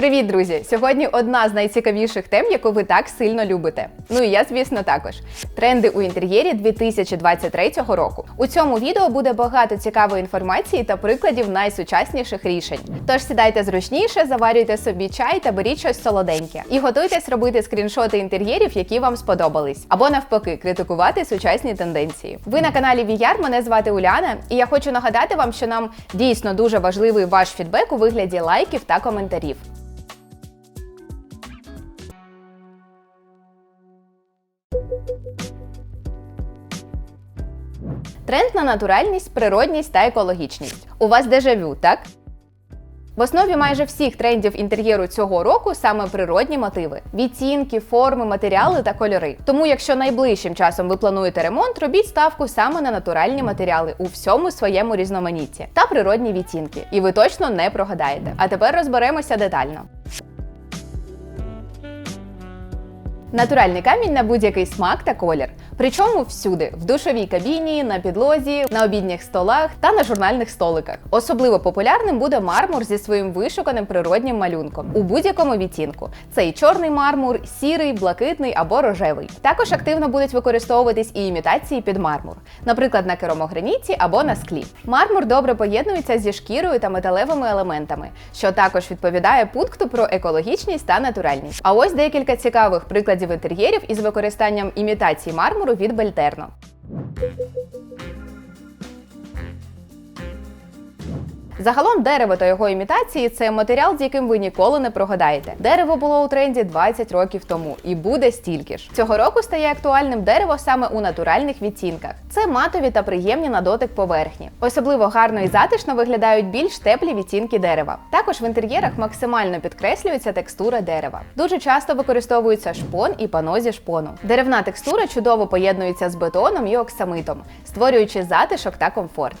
Привіт, друзі! Сьогодні одна з найцікавіших тем, яку ви так сильно любите. Ну і я, звісно, також. Тренди у інтер'єрі 2023 року. У цьому відео буде багато цікавої інформації та прикладів найсучасніших рішень. Тож сідайте зручніше, заварюйте собі чай та беріть щось солоденьке. І готуйтесь робити скріншоти інтер'єрів, які вам сподобались, або навпаки, критикувати сучасні тенденції. Ви на каналі VR, мене звати Уляна, і я хочу нагадати вам, що нам дійсно дуже важливий ваш фідбек у вигляді лайків та коментарів. Тренд на натуральність, природність та екологічність. У вас дежавю, так? В основі майже всіх трендів інтер'єру цього року саме природні мотиви: відтінки, форми, матеріали та кольори. Тому, якщо найближчим часом ви плануєте ремонт, робіть ставку саме на натуральні матеріали у всьому своєму різноманітті та природні відтінки. І ви точно не прогадаєте. А тепер розберемося детально. Натуральний камінь на будь-який смак та колір. Причому всюди в душовій кабіні, на підлозі, на обідніх столах та на журнальних столиках. Особливо популярним буде мармур зі своїм вишуканим природнім малюнком у будь-якому відтінку. Це і чорний мармур, сірий, блакитний або рожевий. Також активно будуть використовуватись і імітації під мармур, наприклад, на керамограніті або на склі. Мармур добре поєднується зі шкірою та металевими елементами, що також відповідає пункту про екологічність та натуральність. А ось декілька цікавих прикладів інтер'єрів із використанням імітації мармуру від Бельтерно. Загалом дерево та його імітації це матеріал, з яким ви ніколи не прогадаєте. Дерево було у тренді 20 років тому і буде стільки ж. Цього року стає актуальним дерево саме у натуральних відтінках. Це матові та приємні на дотик поверхні. Особливо гарно і затишно виглядають більш теплі відтінки дерева. Також в інтер'єрах максимально підкреслюється текстура дерева. Дуже часто використовується шпон і пано зі шпону. Деревна текстура чудово поєднується з бетоном і оксамитом, створюючи затишок та комфорт.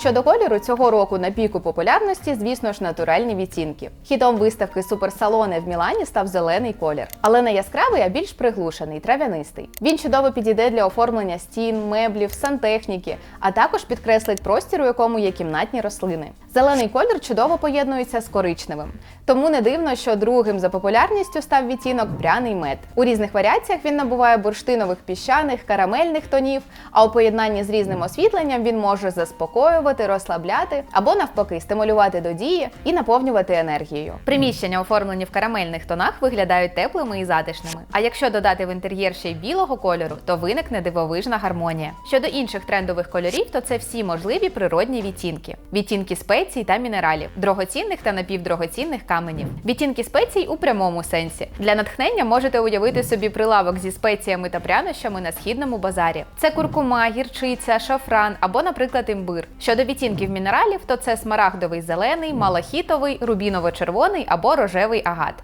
Щодо кольору цього року на піку популярності, звісно ж, натуральні відтінки. Хітом виставки Суперсалони в Мілані став зелений колір, але не яскравий, а більш приглушений, трав'янистий. Він чудово підійде для оформлення стін, меблів, сантехніки, а також підкреслить простір, у якому є кімнатні рослини. Зелений колір чудово поєднується з коричневим, тому не дивно, що другим за популярністю став відтінок пряний мед. У різних варіаціях він набуває бурштинових піщаних, карамельних тонів, а у поєднанні з різним освітленням він може заспокоювати, розслабляти або навпаки стимулювати до дії і наповнювати енергією. Приміщення, оформлені в карамельних тонах, виглядають теплими і затишними. А якщо додати в інтер'єр ще й білого кольору, то виникне дивовижна гармонія. Щодо інших трендових кольорів, то це всі можливі природні відтінки: відтінки спецій та мінералів, дорогоцінних та напівдорогоцінних каменів. Відтінки спецій у прямому сенсі. Для натхнення можете уявити собі прилавок зі спеціями та прянощами на східному базарі. Це куркума, гірчиця, шафран або, наприклад, імбир. Щодо відтінків мінералів, то це смарагдовий зелений, малахітовий, рубіново-червоний або рожевий агат.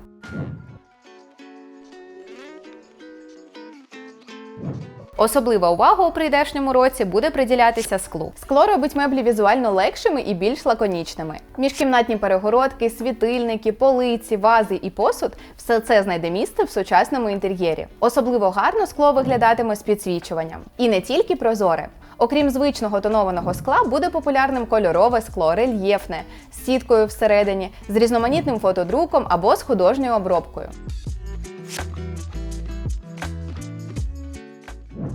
Особлива увага у прийдешньому році буде приділятися склу. Скло робить меблі візуально легшими і більш лаконічними. Міжкімнатні перегородки, світильники, полиці, вази і посуд все це знайде місце в сучасному інтер'єрі. Особливо гарно скло виглядатиме з підсвічуванням. І не тільки прозоре. Окрім звичного тонованого скла, буде популярним кольорове скло, рельєфне, з сіткою всередині, з різноманітним фотодруком або з художньою обробкою.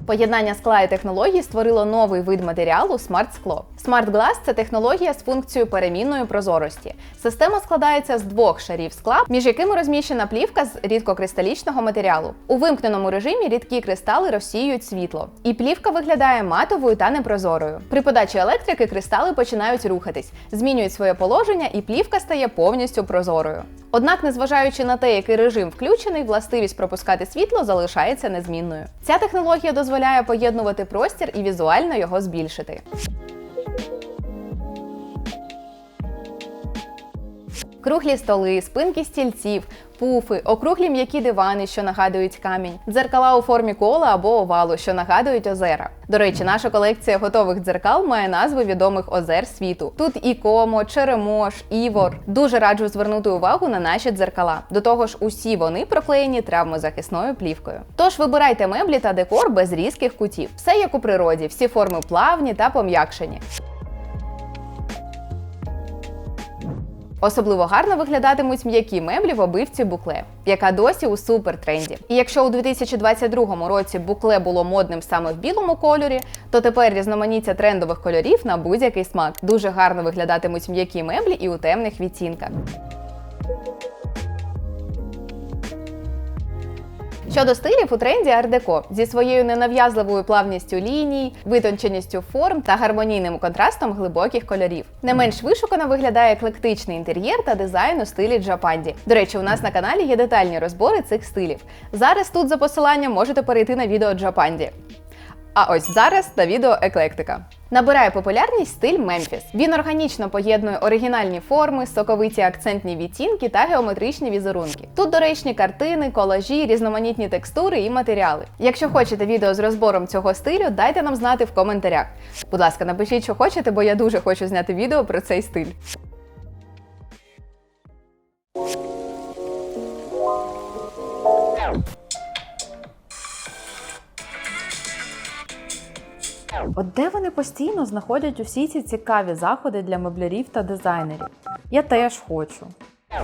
Поєднання скла і технологій створило новий вид матеріалу смарт-скло. Smart Glass – це технологія з функцією перемінної прозорості. Система складається з двох шарів скла, між якими розміщена плівка з рідкокристалічного матеріалу. У вимкненому режимі рідкі кристали розсіюють світло, і плівка виглядає матовою та непрозорою. При подачі електрики кристали починають рухатись, змінюють своє положення, і плівка стає повністю прозорою. Однак, незважаючи на те, який режим включений, властивість пропускати світло залишається незмінною. Ця технологія дозволяє поєднувати простір і візуально його збільшити. Круглі столи, спинки стільців, пуфи, округлі м'які дивани, що нагадують камінь, дзеркала у формі кола або овалу, що нагадують озера. До речі, наша колекція готових дзеркал має назви відомих озер світу. Тут і Комо, Черемош, Івор. Дуже раджу звернути увагу на наші дзеркала. До того ж, усі вони проклеєні травмозахисною плівкою. Тож вибирайте меблі та декор без різких кутів. Все як у природі, всі форми плавні та пом'якшені. Особливо гарно виглядатимуть м'які меблі в обивці букле, яка досі у супертренді. І якщо у 2022 році букле було модним саме в білому кольорі, то тепер різноманіття трендових кольорів на будь-який смак. Дуже гарно виглядатимуть м'які меблі і у темних відтінках. Щодо стилів у тренді ар-деко зі своєю ненав'язливою плавністю ліній, витонченістю форм та гармонійним контрастом глибоких кольорів. Не менш вишукано виглядає еклектичний інтер'єр та дизайн у стилі Джапанді. До речі, у нас на каналі є детальні розбори цих стилів. Зараз тут за посиланням можете перейти на відео Джапанді. А ось зараз на відео еклектика. Набирає популярність стиль Мемфіс. Він органічно поєднує оригінальні форми, соковиті акцентні відтінки та геометричні візерунки. Тут доречні картини, колажі, різноманітні текстури і матеріали. Якщо хочете відео з розбором цього стилю, дайте нам знати в коментарях. Будь ласка, напишіть, що хочете, бо я дуже хочу зняти відео про цей стиль. От де вони постійно знаходять усі ці цікаві заходи для меблярів та дизайнерів? Я теж хочу.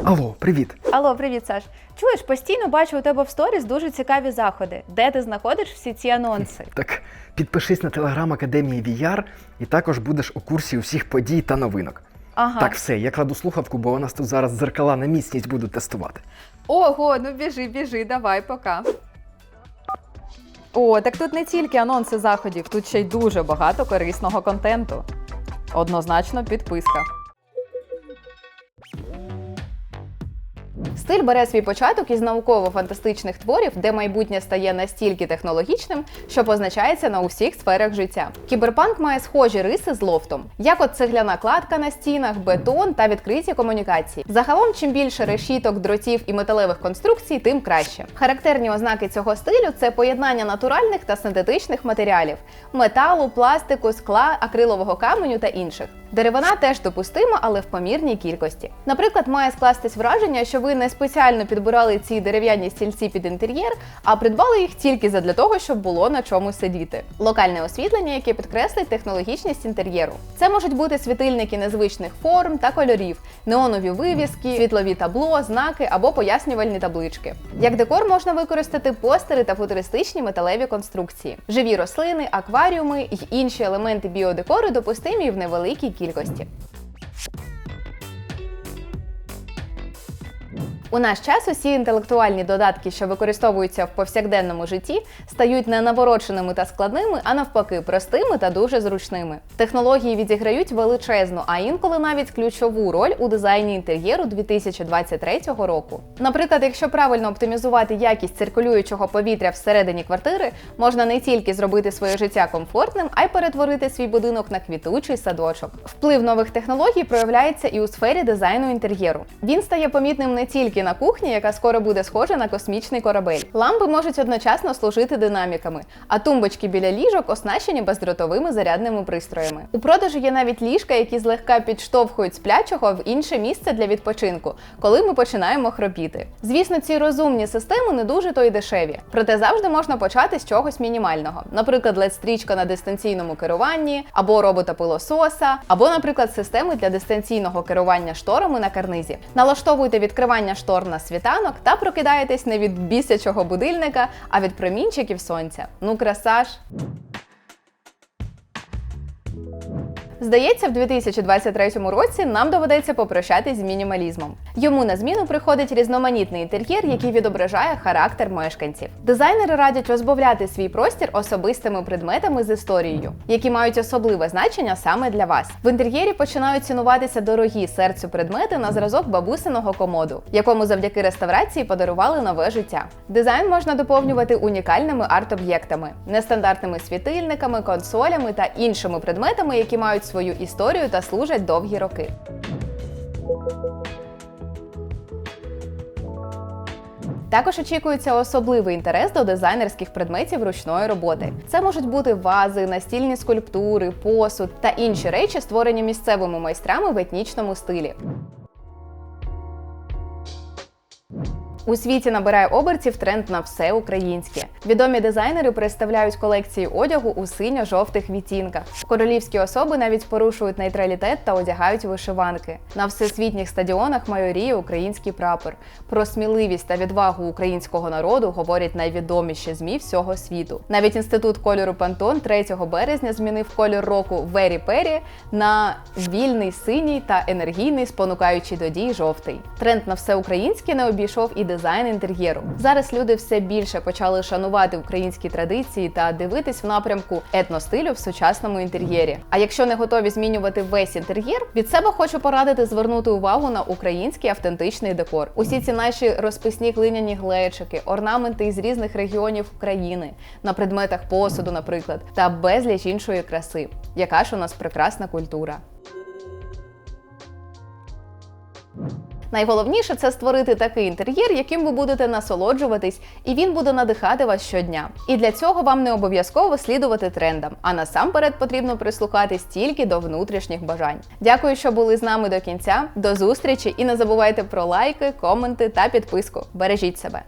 Алло, привіт. Алло, привіт, Саш. Чуєш, постійно бачу у тебе в сторіс дуже цікаві заходи. Де ти знаходиш всі ці анонси? Так підпишись на телеграм Академії VR і також будеш у курсі усіх подій та новинок. Ага. Так, все, я кладу слухавку, бо у нас тут зараз зеркала на міцність будуть тестувати. Ого, ну біжи, біжи, давай, пока. О, так тут не тільки анонси заходів, тут ще й дуже багато корисного контенту. Однозначно підписка. Стиль бере свій початок із науково-фантастичних творів, де майбутнє стає настільки технологічним, що позначається на усіх сферах життя. Кіберпанк має схожі риси з лофтом, як от цегляна кладка на стінах, бетон та відкриті комунікації. Загалом, чим більше решіток, дротів і металевих конструкцій, тим краще. Характерні ознаки цього стилю це поєднання натуральних та синтетичних матеріалів металу, пластику, скла, акрилового каменю та інших. Деревина теж допустима, але в помірній кількості. Наприклад, має скластись враження, що ви не спеціально підбирали ці дерев'яні стільці під інтер'єр, а придбали їх тільки задля того, щоб було на чому сидіти. Локальне освітлення, яке підкреслить технологічність інтер'єру. Це можуть бути світильники незвичних форм та кольорів, неонові вивіски, світлові табло, знаки або пояснювальні таблички. Як декор можна використати постери та футуристичні металеві конструкції, живі рослини, акваріуми й інші елементи біодекору допустимі в невеликій кількості кількості. У наш час усі інтелектуальні додатки, що використовуються в повсякденному житті, стають не навороченими та складними, а навпаки, простими та дуже зручними. Технології відіграють величезну, а інколи навіть ключову роль у дизайні інтер'єру 2023 року. Наприклад, якщо правильно оптимізувати якість циркулюючого повітря всередині квартири, можна не тільки зробити своє життя комфортним, а й перетворити свій будинок на квітучий садочок. Вплив нових технологій проявляється і у сфері дизайну інтер'єру. Він стає помітним не тільки на кухні, яка скоро буде схожа на космічний корабель. Лампи можуть одночасно служити динаміками, а тумбочки біля ліжок оснащені бездротовими зарядними пристроями. У продажу є навіть ліжка, які злегка підштовхують сплячого в інше місце для відпочинку, коли ми починаємо хропіти. Звісно, ці розумні системи не дуже то й дешеві, проте завжди можна почати з чогось мінімального, наприклад, LED-стрічка на дистанційному керуванні, або робота пилососа, або, наприклад, системи для дистанційного керування шторами на карнизі. Налаштовуйте відкривання штор на світанок та прокидаєтесь не від бісячого будильника, а від промінчиків сонця. Ну, красаж! Здається, в 2023 році нам доведеться попрощатись з мінімалізмом. Йому на зміну приходить різноманітний інтер'єр, який відображає характер мешканців. Дизайнери радять розбавляти свій простір особистими предметами з історією, які мають особливе значення саме для вас. В інтер'єрі починають цінуватися дорогі серцю предмети на зразок бабусиного комоду, якому завдяки реставрації подарували нове життя. Дизайн можна доповнювати унікальними арт-об'єктами, нестандартними світильниками, консолями та іншими предметами, які мають свою історію та служать довгі роки. Також очікується особливий інтерес до дизайнерських предметів ручної роботи. Це можуть бути вази, настільні скульптури, посуд та інші речі, створені місцевими майстрами в етнічному стилі. У світі набирає обертів тренд на все українське. Відомі дизайнери представляють колекції одягу у синьо-жовтих відтінках. Королівські особи навіть порушують нейтралітет та одягають вишиванки. На всесвітніх стадіонах майоріє український прапор. Про сміливість та відвагу українського народу говорять найвідоміші змі всього світу. Навіть інститут кольору Пантон 3 березня змінив колір року Вері Пері на вільний синій та енергійний, спонукаючий до дій жовтий. Тренд на все українське не обійшов і дизайн інтер'єру. Зараз люди все більше почали шанувати українські традиції та дивитись в напрямку етностилю в сучасному інтер'єрі. А якщо не готові змінювати весь інтер'єр, від себе хочу порадити звернути увагу на український автентичний декор. Усі ці наші розписні глиняні глечики, орнаменти із різних регіонів України, на предметах посуду, наприклад, та безліч іншої краси. Яка ж у нас прекрасна культура. Найголовніше це створити такий інтер'єр, яким ви будете насолоджуватись, і він буде надихати вас щодня. І для цього вам не обов'язково слідувати трендам, а насамперед потрібно прислухатись тільки до внутрішніх бажань. Дякую, що були з нами до кінця. До зустрічі і не забувайте про лайки, коменти та підписку. Бережіть себе.